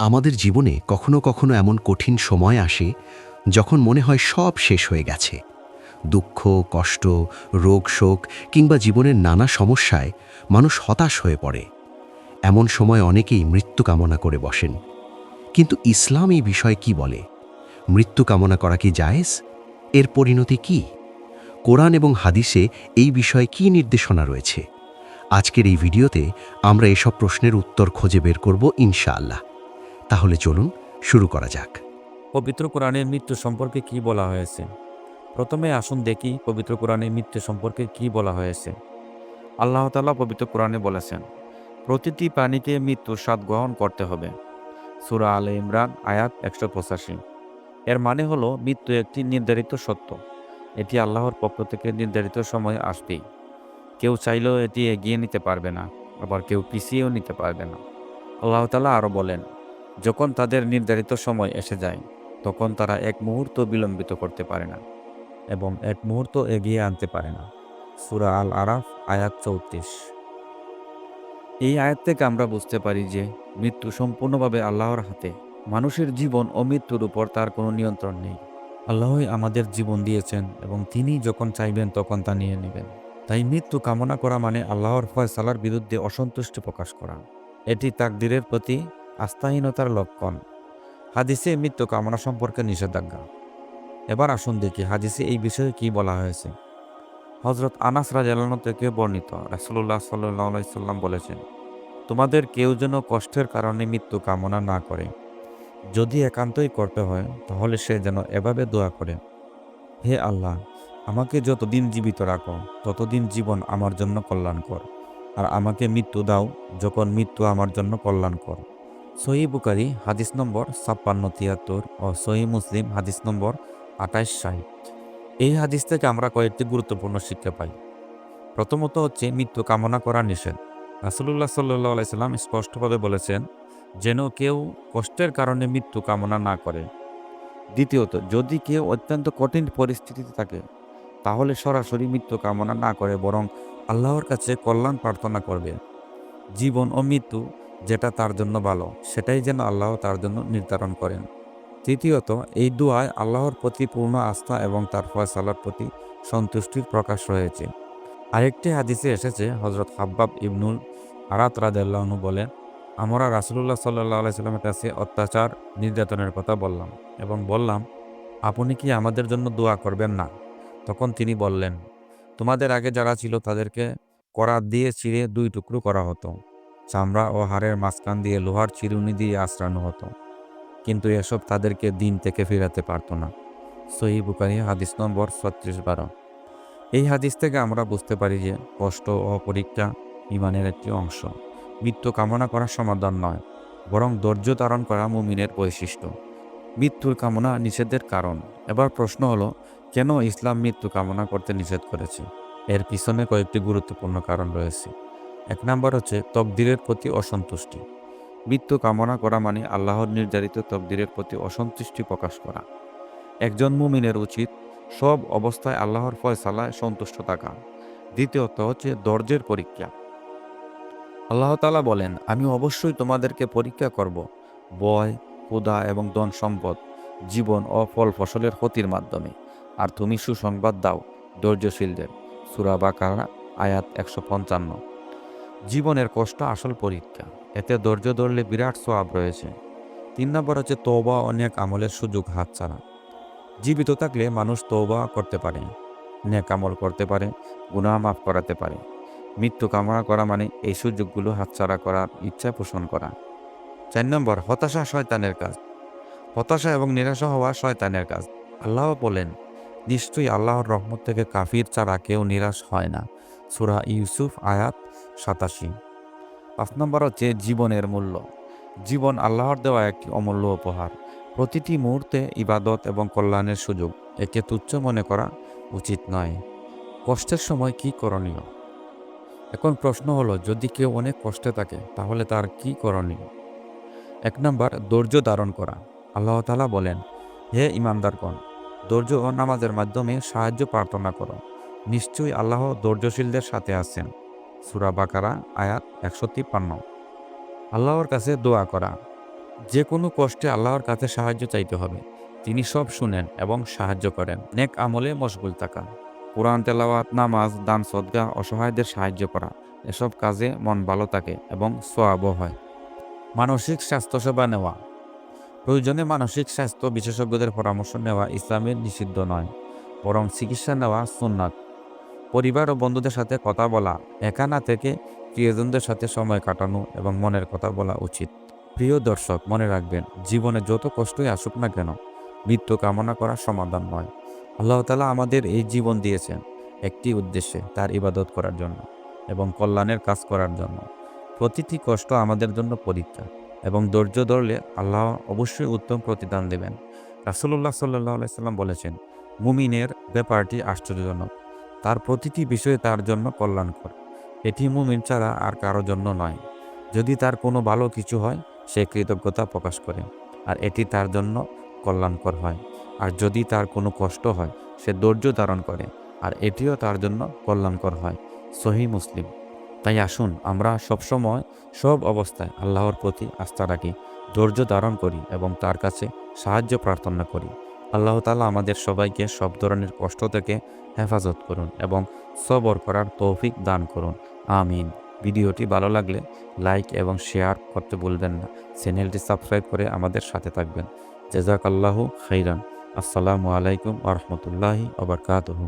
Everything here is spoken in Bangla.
আমাদের জীবনে কখনো কখনো এমন কঠিন সময় আসে যখন মনে হয় সব শেষ হয়ে গেছে। দুঃখ, কষ্ট, রোগ, শোক কিংবা জীবনের নানা সমস্যায় মানুষ হতাশ হয়ে পড়ে। এমন সময় অনেকেই মৃত্যু কামনা করে বসেন। কিন্তু ইসলাম এই বিষয়ে কি বলে? মৃত্যু কামনা করা কি জায়েজ? এর পরিণতি কি? কোরআন এবং হাদিসে এই বিষয়ে কি নির্দেশনা রয়েছে? আজকের এই ভিডিওতে আমরা এসব প্রশ্নের উত্তর খুঁজে বের করব ইনশাআল্লাহ। তাহলে চলুন শুরু করা যাক। পবিত্র কোরআনের মৃত্যু সম্পর্কে কি বলা হয়েছে? প্রথমে আসুন দেখি পবিত্র কোরআনের মৃত্যু সম্পর্কে কি বলা হয়েছে। আল্লাহ তাআলা পবিত্র কোরআনে বলেছেন, প্রতিটি প্রাণীকে মৃত্যুর স্বাদ গ্রহণ করতে হবে। সুরা আলে ইমরান, আয়াত একশো পঁচাশি। এর মানে হলো, মৃত্যু একটি নির্ধারিত সত্য। এটি আল্লাহর পক্ষ থেকে নির্ধারিত সময়ে আসবেই। কেউ চাইলেও এটি এগিয়ে নিতে পারবে না, আবার কেউ পিছিয়েও নিতে পারবে না। আল্লাহ তাআলা আরও বলেন যখন তাদের নির্ধারিত সময় এসে যায়, তখন তারা এক মুহূর্ত বিলম্বিত করতে পারে না এবং এক মুহূর্ত এগিয়ে আনতে পারে না। সুরা আল আরাফ আয়াত চৌত্রিশ। এই আয়াত থেকে আমরা বুঝতে পারি যে মৃত্যু সম্পূর্ণভাবে আল্লাহর হাতে। মানুষের জীবন ও মৃত্যুর উপর তার কোনো নিয়ন্ত্রণ নেই। আল্লাহই আমাদের জীবন দিয়েছেন এবং তিনি যখন চাইবেন তখন তা নিয়ে নেবেন। তাই মৃত্যু কামনা করা মানে আল্লাহর ফয়সালার বিরুদ্ধে অসন্তুষ্টি প্রকাশ করা। এটি তাকদিরের প্রতি আস্থাহীনতার লক্ষণ। হাদিসে মৃত্যু কামনা সম্পর্কে নিষেধাজ্ঞা। এবার আসুন দেখি হাদিসে এই বিষয়ে কি বলা হয়েছে। হজরত আনাস রাজালানো থেকে বর্ণিত রাসুল্লাহ সাল্লাহ সাল্লাম বলেছেন, তোমাদের কেউ যেন কষ্টের কারণে মৃত্যু কামনা না করে। যদি একান্তই করতে হয়, তাহলে সে যেন এভাবে দোয়া করে, হে আল্লাহ, আমাকে যতদিন জীবিত রাখো, ততদিন জীবন আমার জন্য কল্যাণকর। আর আমাকে মৃত্যু দাও, যখন মৃত্যু আমার জন্য কল্যাণকর। সহি বুকারি হাদিস নম্বর ছাপ্পান্ন, তিয়াত্তর ও সহি মুসলিম, হাদিস নম্বর আঠাইশ, ষাট। এই হাদিস থেকে আমরা কয়েকটি গুরুত্বপূর্ণ শিক্ষা পাই। প্রথমত হচ্ছে, মৃত্যু কামনা করা নিষেধ। রাসুল্লাহ সাল্লাহ আলাইসাল্লাম স্পষ্টভাবে বলেছেন, যেন কেউ কষ্টের কারণে মৃত্যু কামনা না করে। দ্বিতীয়ত, যদি কেউ অত্যন্ত কঠিন পরিস্থিতিতে থাকে, তাহলে সরাসরি মৃত্যু কামনা না করে, বরং আল্লাহর কাছে কল্যাণ প্রার্থনা করবে। জীবন ও মৃত্যু যেটা তার জন্য ভালো, সেটাই যেন আল্লাহ তার জন্য নির্ধারণ করেন। তৃতীয়ত, এই দুয়ায় আল্লাহর প্রতি পূর্ণ আস্থা এবং তার ফয়সালার প্রতি সন্তুষ্টির প্রকাশ রয়েছে। আরেকটি হাদিসে এসেছে হজরত হাব্বাব ইবনুল আরাত রাজাল্লাহনু বলেন, আমরা রাসুলুল্লাহ সাল্লাহ আলাইস্লামের কাছে অত্যাচার, নির্যাতনের কথা বললাম এবং বললাম, আপনি কি আমাদের জন্য দোয়া করবেন না? তখন তিনি বললেন, তোমাদের আগে যারা ছিল তাদেরকে করাত দিয়ে চিড়ে দুই টুকরো করা হতো। চামড়া ও হাড়ের মাঝখান দিয়ে লোহার চিরুনি দিয়ে আশ্রানো হতো। কিন্তু এসব তাদেরকে দিন থেকে ফেরাতে পারতো না। সহি বুকারি হাদিস নম্বর ছত্রিশ বারো। এই হাদিস থেকে আমরা বুঝতে পারি যে কষ্ট ও পরীক্ষা ইমানের একটি অংশ। মৃত্যু কামনা করা সমাধান নয়, বরং ধৈর্য ধারণ করা মুমিনের বৈশিষ্ট্য। মৃত্যুর কামনা নিষেধের কারণ। এবার প্রশ্ন হলো, কেন ইসলাম মৃত্যু কামনা করতে নিষেধ করেছে? এর পিছনে কয়েকটি গুরুত্বপূর্ণ কারণ রয়েছে। এক নম্বর হচ্ছে তকদিরের প্রতি অসন্তুষ্টি। মৃত্যু কামনা করা মানে আল্লাহর নির্ধারিত তকদিরের প্রতি অসন্তুষ্টি প্রকাশ করা। একজন মুমিনের উচিত সব অবস্থায় আল্লাহর ফয়সালায় সন্তুষ্ট থাকা। দ্বিতীয়ত হচ্ছে দর্জের পরীক্ষা। আল্লাহ তালা বলেন, আমি অবশ্যই তোমাদেরকে পরীক্ষা করব। বয়, ক্ষুধা এবং ধন সম্পদ, জীবন ও ফল ফসলের ক্ষতির মাধ্যমে। আর তুমি সুসংবাদ দাও ধৈর্যশীলদের সুরা বাকারা, আয়াত একশো পঞ্চান্ন। জীবনের কষ্ট আসল পরীক্ষা। এতে ধৈর্য ধরলে বিরাট সোয়াব রয়েছে। তিন নম্বর হচ্ছে তৌবা অনেক আমলের সুযোগ হাতছাড়া। জীবিত থাকলে মানুষ তৌবা করতে পারে, নেক আমল করতে পারে, গুনাহ মাফ করাতে পারে। মৃত্যু কামনা করা মানে এই সুযোগগুলো হাতছাড়া করার ইচ্ছা পোষণ করা। চার নম্বর, হতাশা শয়তানের কাজ। হতাশা এবং নিরাশা হওয়া শয়তানের কাজ। আল্লাহ বলেন, নিশ্চয়ই আল্লাহর রহমত থেকে কাফির ছাড়া কেউ নিরাশ হয় না। সুরা ইউসুফ আয়াত সাতাশি। পাঁচ নম্বর হচ্ছে জীবনের মূল্য। জীবন আল্লাহর দেওয়া একটি অমূল্য উপহার। প্রতিটি মুহূর্তে ইবাদত এবং কল্যাণের সুযোগ একে তুচ্ছ মনে করা উচিত নয়। কষ্টের সময় কি করণীয়? এখন প্রশ্ন হলো, যদি কেউ অনেক কষ্টে থাকে, তাহলে তার কি করণীয়? এক নম্বর, ধৈর্য ধারণ করা। আল্লাহ তালা বলেন, হে ইমানদারগণ, ধৈর্য ও নামাজের মাধ্যমে সাহায্য প্রার্থনা করো। নিশ্চয়ই আল্লাহ ধৈর্যশীলদের সাথে আছেন। সুরা বাকারা, আয়াত একশো তিপ্পান্ন। আল্লাহর কাছে দোয়া করা। যে কোনো কষ্টে আল্লাহর কাছে সাহায্য চাইতে হবে। তিনি সব শুনেন এবং সাহায্য করেন। নেক আমলে মশগুল থাকা। কোরআন তেলাওয়াত, নামাজ, দান, সদগা, অসহায়দের সাহায্য করা। এসব কাজে মন ভালো থাকে এবং সোয়াবও হয়। মানসিক স্বাস্থ্যসেবা নেওয়া। প্রয়োজনে মানসিক স্বাস্থ্য বিশেষজ্ঞদের পরামর্শ নেওয়া ইসলামের নিষিদ্ধ নয়। বরং চিকিৎসা নেওয়া সুন্নাত। পরিবার ও বন্ধুদের সাথে কথা বলা, একা না থেকে প্রিয়জনদের সাথে সময় কাটানো এবং মনের কথা বলা উচিত। প্রিয় দর্শক, মনে রাখবেন, জীবনে যত কষ্টই আসুক না কেন, মৃত্যু কামনা করা সমাধান নয়। আল্লাহ তালা আমাদের এই জীবন দিয়েছেন একটি উদ্দেশ্যে, তার ইবাদত করার জন্য এবং কল্যাণের কাজ করার জন্য। প্রতিটি কষ্ট আমাদের জন্য পরীক্ষা এবং ধৈর্য ধরলে আল্লাহ অবশ্যই উত্তম প্রতিদান দেবেন। রাসুল্লাহ সাল্লাহ আলাইসাল্লাম বলেছেন, মুমিনের ব্যাপারটি আশ্চর্যজনক। তার প্রতিটি বিষয়ে তার জন্য কল্যাণকর। এটি মুমিন ছাড়া আর কারও জন্য নয়। যদি তার কোনো ভালো কিছু হয়, সে কৃতজ্ঞতা প্রকাশ করে, আর এটি তার জন্য কল্যাণকর হয়। আর যদি তার কোনো কষ্ট হয়, সে ধৈর্য ধারণ করে, আর এটিও তার জন্য কল্যাণকর হয়। সহি মুসলিম। তাই আসুন, আমরা সবসময় সব অবস্থায় আল্লাহর প্রতি আস্থা রাখি, ধৈর্য ধারণ করি এবং তার কাছে সাহায্য প্রার্থনা করি। আল্লাহ তালা আমাদের সবাইকে সব ধরনের কষ্ট থেকে হেফাজত করুন এবং সবর করার তৌফিক দান করুন। আমিন। ভিডিওটি ভালো লাগলে লাইক এবং শেয়ার করতে ভুলবেন না। চ্যানেলটি সাবস্ক্রাইব করে আমাদের সাথে থাকবেন। জেজাক আল্লাহ খাইরান। আসসালামু আলাইকুম আরহামতুল্লাহি আবরকাতহু